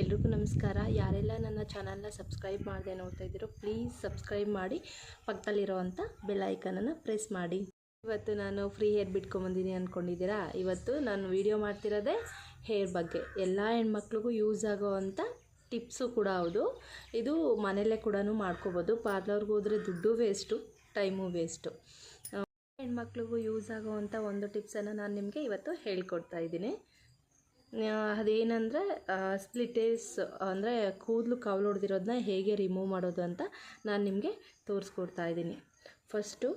ಎಲ್ರಿಗೂ ನಮಸ್ಕಾರ. ಯಾರೆಲ್ಲ ನನ್ನ ಚಾನಲ್ನ ಸಬ್ಸ್ಕ್ರೈಬ್ ಮಾಡದೆ ನೋಡ್ತಾ ಇದ್ದೀರೋ ಪ್ಲೀಸ್ ಸಬ್ಸ್ಕ್ರೈಬ್ ಮಾಡಿ ಪಕ್ಕದಲ್ಲಿರೋವಂಥ ಬೆಲ್ಲೈಕನನ್ನು ಪ್ರೆಸ್ ಮಾಡಿ. ಇವತ್ತು ನಾನು ಫ್ರೀ ಹೇರ್ ಬಿಟ್ಕೊಂಬಂದಿನಿ ಅಂದ್ಕೊಂಡಿದ್ದೀರಾ ಇವತ್ತು ನಾನು ವಿಡಿಯೋ ಮಾಡ್ತಿರೋದೇ ಹೇರ್ ಬಗ್ಗೆ. ಎಲ್ಲ ಹೆಣ್ಮಕ್ಳಿಗೂ ಯೂಸ್ ಆಗೋವಂಥ ಟಿಪ್ಸು ಕೂಡ ಹೌದು. ಇದು ಮನೆಯಲ್ಲೇ ಕೂಡ ಮಾಡ್ಕೋಬೋದು. ಪಾರ್ಲರ್ಗೆ ಹೋದರೆ ದುಡ್ಡು ವೇಸ್ಟು, ಟೈಮು ವೇಸ್ಟು. ಹೆಣ್ಮಕ್ಳಿಗೂ ಯೂಸ್ ಆಗೋವಂಥ ಒಂದು ಟಿಪ್ಸನ್ನು ನಾನು ನಿಮಗೆ ಇವತ್ತು ಹೇಳ್ಕೊಡ್ತಾ ಇದ್ದೀನಿ. ಅದೇನಂದರೆ ಸ್ಪ್ಲಿಟೇಸ್ ಅಂದರೆ ಕೂದಲು ಕಾವಲು ಹೊಡೆದಿರೋದನ್ನ ಹೇಗೆ ರಿಮೂವ್ ಮಾಡೋದು ಅಂತ ನಾನು ನಿಮಗೆ ತೋರಿಸ್ಕೊಡ್ತಾ ಇದ್ದೀನಿ. ಫಸ್ಟು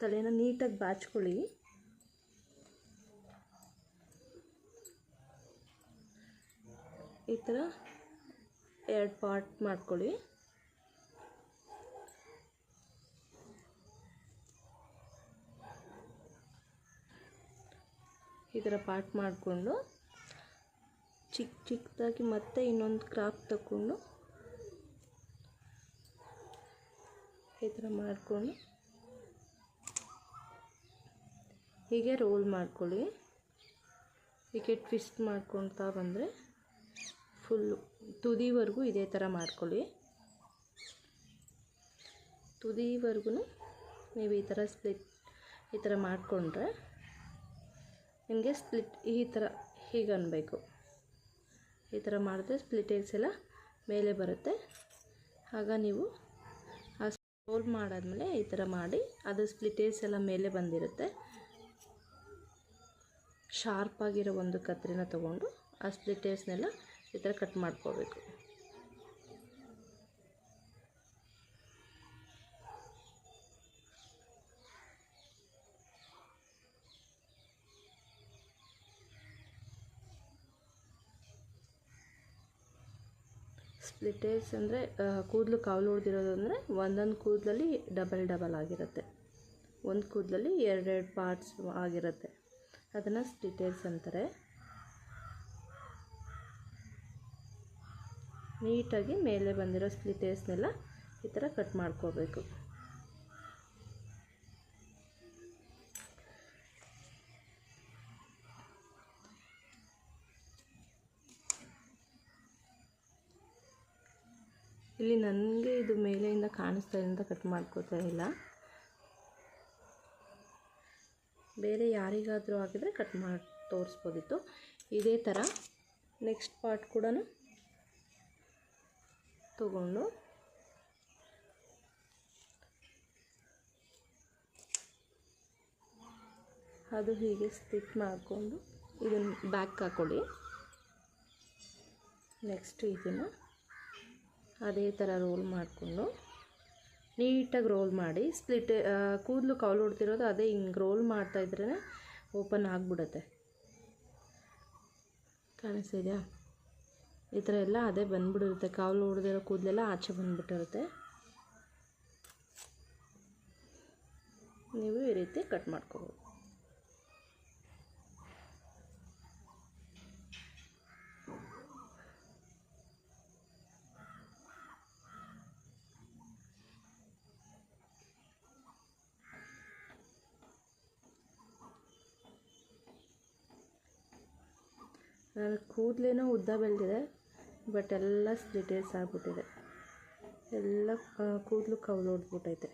ತಲೆನ ನೀಟಾಗಿ ಬಾಚ್ಕೊಳ್ಳಿ. ಈ ಥರ ಎರಡು ಪಾರ್ಟ್ ಮಾಡ್ಕೊಳ್ಳಿ. ಈ ಥರ ಪಾರ್ಟ್ ಮಾಡಿಕೊಂಡು ಚಿಕ್ಕ ಚಿಕ್ಕದಾಗಿ ಮತ್ತೆ ಇನ್ನೊಂದು ಕ್ರಾಪ್ ತಗೊಂಡು ಈ ಥರ ಮಾಡಿಕೊಂಡು ಹೀಗೆ ರೋಲ್ ಮಾಡ್ಕೊಳ್ಳಿ. ಹೀಗೆ ಟ್ವಿಸ್ಟ್ ಮಾಡ್ಕೊಳ್ತಾ ಬಂದರೆ ಫುಲ್ಲು ತುದಿವರೆಗೂ ಇದೇ ಥರ ಮಾಡ್ಕೊಳ್ಳಿ. ತುದಿವರೆಗೂ ನೀವು ಈ ಥರ ಸ್ಪ್ಲಿಟ್ ಈ ಥರ ಮಾಡಿಕೊಂಡ್ರೆ ನಿಮಗೆ ಸ್ಪ್ಲಿಟ್ ಈ ಥರ ಹೀಗೆ ಅನ್ನಬೇಕು ಈ ಥರ ಮಾಡಿದ್ರೆ ಸ್ಪ್ಲಿಟೇಜ್ ಎಲ್ಲ ಮೇಲೆ ಬರುತ್ತೆ. ಆಗ ನೀವು ಆ ರೋಲ್ ಮಾಡಾದ್ಮೇಲೆ ಈ ಥರ ಮಾಡಿ ಅದು ಸ್ಪ್ಲಿಟೇಜ್ ಎಲ್ಲ ಮೇಲೆ ಬಂದಿರುತ್ತೆ. ಶಾರ್ಪಾಗಿರೋ ಒಂದು ಕತ್ರಿನ ತೊಗೊಂಡು ಆ ಸ್ಪ್ಲಿಟೇಜ್ನೆಲ್ಲ ಈ ಥರ ಕಟ್ ಮಾಡ್ಕೋಬೇಕು. ಸ್ಪ್ಲಿಟೇಜ್ ಅಂದರೆ ಕೂದಲು ಕಾವಲು ಹೊಡೆದಿರೋದು ಅಂದರೆ ಒಂದೊಂದು ಕೂದಲಲ್ಲಿ ಡಬಲ್ ಡಬಲ್ ಆಗಿರುತ್ತೆ. ಒಂದು ಕೂದಲಲ್ಲಿ ಎರಡೆರಡು ಪಾರ್ಟ್ಸ್ ಆಗಿರುತ್ತೆ. ಅದನ್ನು ಸ್ಪ್ಲಿಟೇಜ್ ಅಂತಾರೆ. ನೀಟಾಗಿ ಮೇಲೆ ಬಂದಿರೋ ಸ್ಪ್ಲಿಟೇಜ್ನೆಲ್ಲ ಈ ಥರ ಕಟ್ ಮಾಡ್ಕೋಬೇಕು. ಇಲ್ಲಿ ನನಗೆ ಇದು ಮೇಲೆಯಿಂದ ಕಾಣಿಸ್ತಾ ಅಂತ ಕಟ್ ಮಾಡ್ಕೋತಾ ಇಲ್ಲ. ಬೇರೆ ಯಾರಿಗಾದರೂ ಆಗಿದ್ರೆ ಕಟ್ ಮಾಡಿ ತೋರಿಸ್ಬೋದಿತ್ತು. ಇದೇ ಥರ ನೆಕ್ಸ್ಟ್ ಪಾರ್ಟ್ ಕೂಡ ತಗೊಂಡು ಅದು ಹೀಗೆ ಸ್ಟಿಚ್ ಮಾಡಿಕೊಂಡು ಇದನ್ನು ಬ್ಯಾಕ್ ಹಾಕ್ಕೊಳ್ಳಿ ನೆಕ್ಸ್ಟ್ ಇದನ್ನು ಅದೇ ಥರ ರೋಲ್ ಮಾಡಿಕೊಂಡು ನೀಟಾಗಿ ರೋಲ್ ಮಾಡಿ ಸ್ಪ್ಲಿಟ್ ಕೂದಲು ಕೌಲು ಹೊಡ್ತಿರೋದು ಅದೇ ಹಿಂಗೆ ರೋಲ್ ಮಾಡ್ತಾ ಇದ್ರೇ ಓಪನ್ ಆಗಿಬಿಡುತ್ತೆ. ಕಾಣಿಸ್ತಿದೆಯಾ? ಈ ಥರ ಎಲ್ಲ ಅದೇ ಬಂದ್ಬಿಟ್ಟಿರುತ್ತೆ ಕಾವಲು ಹೊಡೆದಿರೋ ಕೂದಲೆಲ್ಲ ಆಚೆ ಬಂದ್ಬಿಟ್ಟಿರುತ್ತೆ. ನೀವು ಈ ರೀತಿ ಕಟ್ ಮಾಡ್ಕೋಬೋದು. ನನ್ನ ಕೂದಲೇನೋ ಉದ್ದ ಬೆಳೆದಿದೆ, ಬಟ್ ಎಲ್ಲ ಸ್ಪ್ಲಿಟೇಸ್ ಆಗಿಬಿಟ್ಟಿದೆ. ಎಲ್ಲ ಕೂದಲು ಕವಲು ಹೊಡೆದ್ಬಿಟ್ಟೈತೆ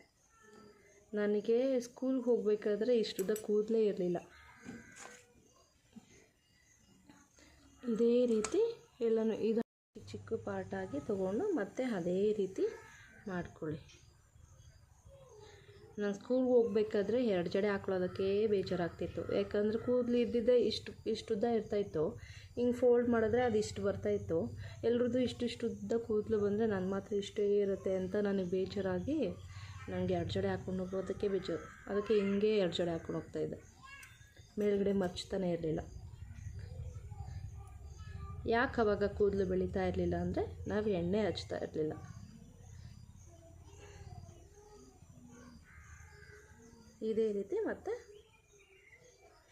ನನಗೆ ಸ್ಕೂಲ್ಗೆ ಹೋಗಬೇಕಾದ್ರೆ ಇಷ್ಟುದ್ದ ಕೂದಲೇ ಇರಲಿಲ್ಲ. ಇದೇ ರೀತಿ ಎಲ್ಲನೂ ಇದು ಚಿಕ್ಕ ಚಿಕ್ಕ ಪಾರ್ಟಾಗಿ ತೊಗೊಂಡು ಮತ್ತೆ ಅದೇ ರೀತಿ ಮಾಡ್ಕೊಳ್ಳಿ. ನಾನು ಸ್ಕೂಲ್ಗೆ ಹೋಗ್ಬೇಕಾದ್ರೆ ಎರಡು ಜಡೆ ಹಾಕ್ಕೊಳ್ಳೋದಕ್ಕೆ ಬೇಜಾರಾಗ್ತಿತ್ತು. ಯಾಕಂದರೆ ಕೂದಲು ಇದ್ದಿದ್ದೇ ಇಷ್ಟು ಇಷ್ಟು ಉದ್ದ ಇರ್ತಾಯಿತ್ತು. ಹಿಂಗೆ ಫೋಲ್ಡ್ ಮಾಡಿದ್ರೆ ಅದು ಇಷ್ಟು ಬರ್ತಾಯಿತ್ತು. ಎಲ್ರದ್ದು ಇಷ್ಟು ಇಷ್ಟು ಉದ್ದ ಕೂದಲು ಬಂದರೆ ನನ್ನ ಮಾತ್ರ ಇಷ್ಟೇ ಇರುತ್ತೆ ಅಂತ ನನಗೆ ಬೇಜಾರಾಗಿ ನನಗೆ ಎರಡು ಜಡೆ ಹಾಕ್ಕೊಂಡು ಹೋಗೋದಕ್ಕೆ ಬೇಜಾರು. ಅದಕ್ಕೆ ಹಿಂಗೆ ಎರಡು ಜಡೆ ಹಾಕ್ಕೊಂಡು ಹೋಗ್ತಾಯಿದ್ದೆ. ಮೇಲ್ಗಡೆ ಮರ್ಚ್ತಾನೆ ಇರಲಿಲ್ಲ. ಯಾಕೆ ಅವಾಗ ಕೂದಲು ಬೆಳೀತಾ ಇರಲಿಲ್ಲ ಅಂದರೆ ನಾವು ಎಣ್ಣೆ ಹಚ್ತಾ ಇರಲಿಲ್ಲ. ಇದೇ ರೀತಿ ಮತ್ತೆ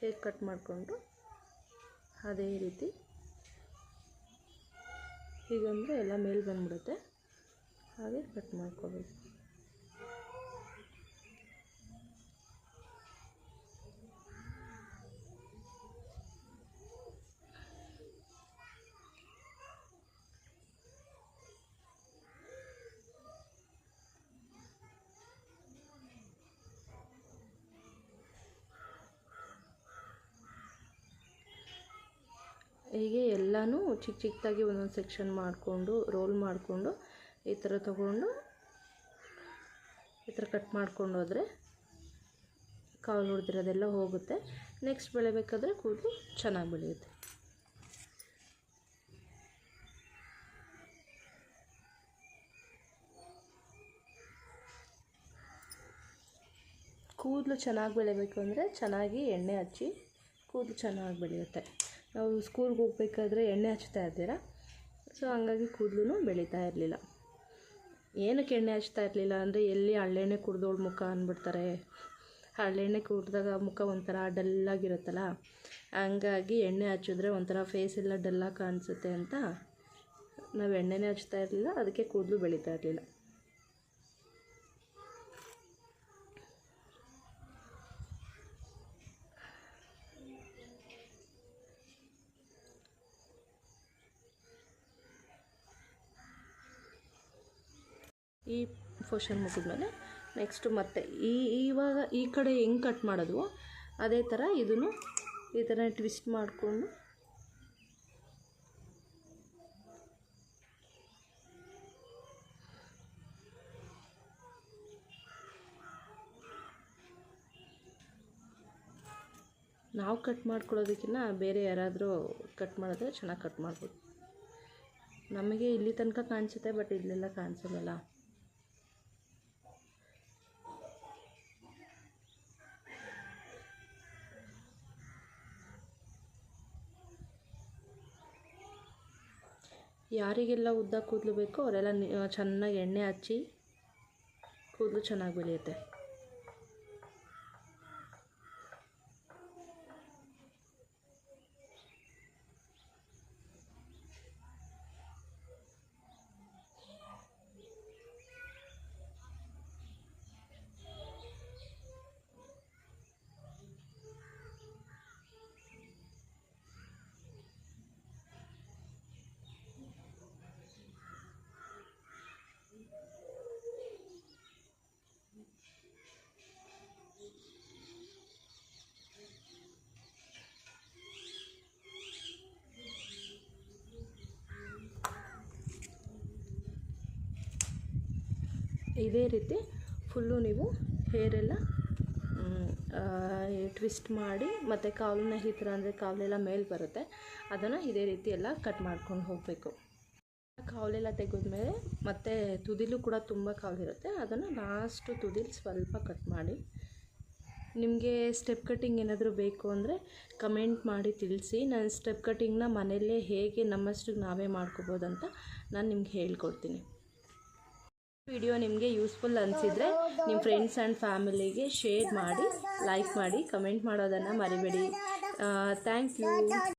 ಹೇಗೆ ಕಟ್ ಮಾಡಿಕೊಂಡು ಅದೇ ರೀತಿ. ಹೀಗಂದರೆ ಎಲ್ಲ ಮೇಲೆ ಬಂದ್ಬಿಡುತ್ತೆ. ಹಾಗೆ ಕಟ್ ಮಾಡ್ಕೋಬೇಕು. ಹೀಗೆ ಎಲ್ಲನೂ ಚಿಕ್ಕ ಚಿಕ್ಕದಾಗಿ ಒಂದೊಂದು ಸೆಕ್ಷನ್ ಮಾಡಿಕೊಂಡು ರೋಲ್ ಮಾಡಿಕೊಂಡು, ಈ ಥರ ತಗೊಂಡು, ಈ ಥರ ಕಟ್ ಮಾಡ್ಕೊಂಡು ಹೋದರೆ ಕಾಲು ಹೊಡೆದಿರೋದೆಲ್ಲ ಹೋಗುತ್ತೆ. ನೆಕ್ಸ್ಟ್ ಬೆಳಿಬೇಕಾದ್ರೆ ಕೂದಲು ಚೆನ್ನಾಗಿ ಬೆಳೆಯುತ್ತೆ. ಕೂದಲು ಚೆನ್ನಾಗಿ ಬೆಳಿಬೇಕು ಅಂದರೆ ಚೆನ್ನಾಗಿ ಎಣ್ಣೆ ಹಚ್ಚಿ ಕೂದಲು ಚೆನ್ನಾಗಿ ಬೆಳೆಯುತ್ತೆ. ನಾವು ಸ್ಕೂಲ್ಗೆ ಹೋಗ್ಬೇಕಾದ್ರೆ ಎಣ್ಣೆ ಹಚ್ತಾ ಇರ್ತೀರ? ಸೊ ಹಂಗಾಗಿ ಕೂದಲು ಬೆಳೀತಾ ಇರಲಿಲ್ಲ. ಏನಕ್ಕೆ ಎಣ್ಣೆ ಹಚ್ತಾ ಇರಲಿಲ್ಲ ಅಂದರೆ ಎಲ್ಲಿ ಹಳ್ಳೆಣ್ಣೆ ಕುಡ್ದೋಳು ಮುಖ ಅಂದ್ಬಿಡ್ತಾರೆ. ಹಳ್ಳೆಣ್ಣೆ ಕುಡ್ದಾಗ ಮುಖ ಒಂಥರ ಡಲ್ಲಾಗಿರುತ್ತಲ್ಲ, ಹಂಗಾಗಿ ಎಣ್ಣೆ ಹಚ್ಚಿದ್ರೆ ಒಂಥರ ಫೇಸ್ ಎಲ್ಲ ಡಲ್ಲಾಗಿ ಕಾಣಿಸುತ್ತೆ ಅಂತ ನಾವು ಎಣ್ಣೆನೇ ಹಚ್ತಾ ಇರಲಿಲ್ಲ, ಅದಕ್ಕೆ ಕೂದಲು ಬೆಳೀತಾ ಇರಲಿಲ್ಲ. ಈ ಪೋರ್ಷನ್ ಮುಗಿದ್ಮೇಲೆ ನೆಕ್ಸ್ಟು ಮತ್ತೆ ಈ ಇವಾಗ ಈ ಕಡೆ ಹೆಂಗೆ ಕಟ್ ಮಾಡೋದು? ಅದೇ ಥರ ಇದನ್ನು ಈ ಥರ ಟ್ವಿಸ್ಟ್ ಮಾಡಿಕೊಂಡು ನಾವು ಕಟ್ ಮಾಡ್ಕೊಳ್ಳೋದಕ್ಕಿಂತ ಬೇರೆ ಯಾರಾದರೂ ಕಟ್ ಮಾಡಿದ್ರೆ ಚೆನ್ನಾಗಿ ಕಟ್ ಮಾಡ್ಬೋದು. ನಮಗೆ ಇಲ್ಲಿ ತನಕ ಕಾಣಿಸುತ್ತೆ, ಬಟ್ ಇಲ್ಲೆಲ್ಲ ಕಾಣಿಸೋಲ್ಲ ಯಾರಿಗೆಲ್ಲ ಉದ್ದ ಕೂದಲು ಬೇಕೋ ಅವರೆಲ್ಲ ಚೆನ್ನಾಗಿ ಎಣ್ಣೆ ಹಚ್ಚಿ ಕೂದಲು ಚೆನ್ನಾಗಿ ಬೆಳೆಯುತ್ತೆ. ಇದೇ ರೀತಿ ಫುಲ್ಲು ನೀವು ಹೇರೆಲ್ಲ ಟ್ವಿಸ್ಟ್ ಮಾಡಿ ಮತ್ತು ಕಾಲನ್ನ ಈ ಥರ ಅಂದರೆ ಕಾಲೆಲ್ಲ ಮೇಲೆ ಬರುತ್ತೆ. ಅದನ್ನು ಇದೇ ರೀತಿ ಎಲ್ಲ ಕಟ್ ಮಾಡ್ಕೊಂಡು ಹೋಗಬೇಕು. ಕಾಲೆಲ್ಲ ತೆಗೆದ್ಮೇಲೆ ಮತ್ತು ತುದಿಲೂ ಕೂಡ ತುಂಬ ಕಾಲಿರುತ್ತೆ. ಅದನ್ನು ಲಾಸ್ಟು ತುದಿಲಿ ಸ್ವಲ್ಪ ಕಟ್ ಮಾಡಿ. ನಿಮಗೆ ಸ್ಟೆಪ್ ಕಟ್ಟಿಂಗ್ ಏನಾದರೂ ಬೇಕು ಅಂದರೆ ಕಮೆಂಟ್ ಮಾಡಿ ತಿಳಿಸಿ. ನಾನು ಸ್ಟೆಪ್ ಕಟ್ಟಿಂಗ್ನ ಮನೆಯಲ್ಲೇ ಹೇಗೆ ನಮ್ಮಷ್ಟಿಗೆ ನಾವೇ ಮಾಡ್ಕೋಬೋದಂತ ನಾನು ನಿಮ್ಗೆ ಹೇಳ್ಕೊಡ್ತೀನಿ. ವಿಡಿಯೋ ನಿಮಗೆ ಯೂಸ್ಫುಲ್ ಅನಿಸಿದರೆ ನಿಮ್ಮ ಫ್ರೆಂಡ್ಸ್ ಆ್ಯಂಡ್ ಫ್ಯಾಮಿಲಿಗೆ ಶೇರ್ ಮಾಡಿ ಲೈಕ್ ಮಾಡಿ ಕಮೆಂಟ್ ಮಾಡೋದನ್ನು ಮರಿಬೇಡಿ. Thank you